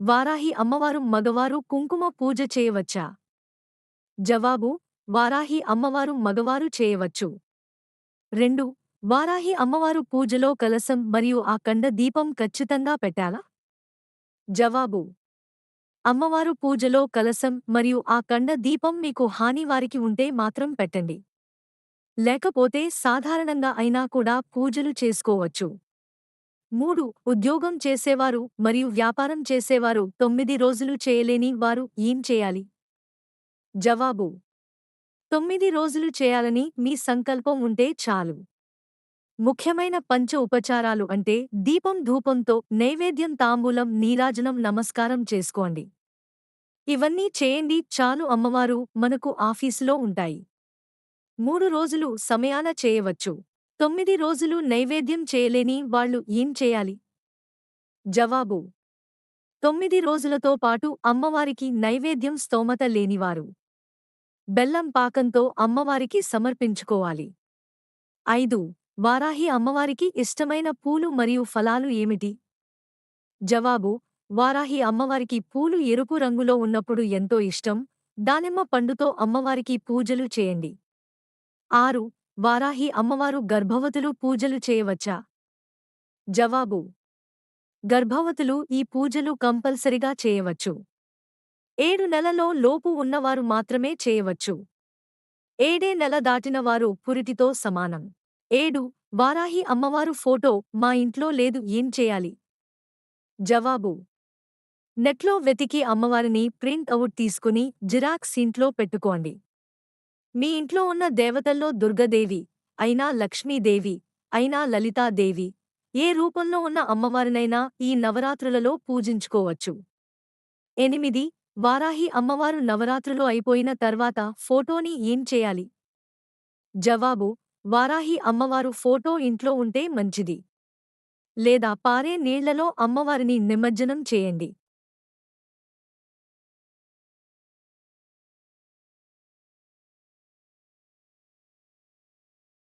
వారాహి అమ్మవారు మగవారు కుంకుమ పూజ చేయవచ్చా? జవాబు వారాహి అమ్మవారు మగవారు చేయవచ్చు. రెండు వారాహి అమ్మవారు పూజలో కలసం మరియు ఆ కండ దీపం ఖచ్చితంగా పెట్టాలా? జవాబు అమ్మవారు పూజలో కలసం మరియు ఆ కండ దీపం మీకు హాని వారికి ఉంటే మాత్రం పెట్టండి. లేకపోతే సాధారణంగా అయినా కూడా పూజలు చేసుకోవచ్చు. మూడు ఉద్యోగం చేసేవారు మరియు వ్యాపారం చేసేవారు తొమ్మిది రోజులు చేయలేని వారు ఏం చేయాలి? జవాబు తొమ్మిది రోజులు చేయాలని మీ సంకల్పం ఉంటే చాలు. ముఖ్యమైన పంచ ఉపచారాలు అంటే దీపం ధూపంతో నైవేద్యం తాంబూలం నీరాజనం నమస్కారం చేసుకోండి. ఇవన్నీ చేయండి చాలు అమ్మవారు మనకు ఆఫీసులో ఉంటాయి. మూడు రోజులు సమయాన చేయవచ్చు. తొమ్మిది రోజులు నైవేద్యం చేయలేని వాళ్ళు ఏం చేయాలి? జవాబు. తొమ్మిది రోజులతో పాటు అమ్మవారికి నైవేద్యం స్తోమత లేనివారు. బెల్లం పాకంతో అమ్మవారికి సమర్పించుకోవాలి. ఐదు. వారాహి అమ్మవారికి ఇష్టమైన పూలు మరియు ఫలాలు ఏమిటి? జవాబు. వారాహి అమ్మవారికి పూలు ఎరుపు రంగులో ఉన్నప్పుడు ఎంతో ఇష్టం. దానిమ్మ పండుతో అమ్మవారికి పూజలు చేయండి. ఆరు. వారాహి అమ్మవారు గర్భవతులు పూజలు చేయవచ్చా? జవాబు. గర్భవతులు ఈ పూజలు కంపల్సరిగా చేయవచ్చు. ఏడు నెలలో లోపు ఉన్నవారు మాత్రమే చేయవచ్చు. ఏడే నెల దాటినవారు పురిటితో సమానం. ఏడు వారాహి అమ్మవారు ఫోటో మా ఇంట్లో లేదు ఏం చేయాలి? జవాబు. నెట్లో వెతికి అమ్మవారిని ప్రింట్ అవుట్ తీసుకుని జిరాక్స్ ఇంట్లో పెట్టుకోండి. మీ ఇంట్లో ఉన్న దేవతల్లో దుర్గదేవి అయినా లక్ష్మీదేవి అయినా లలితాదేవి ఏ రూపంలో ఉన్న అమ్మవారినైనా ఈ నవరాత్రులలో పూజించుకోవచ్చు. ఎనిమిది వారాహి అమ్మవారు నవరాత్రులు అయిపోయిన తర్వాత ఫోటోని ఏం చేయాలి? జవాబు వారాహి అమ్మవారు ఫోటో ఇంట్లో ఉంటే మంచిది. లేదా పారే నీళ్ళలో అమ్మవారిని నిమజ్జనం చేయండి.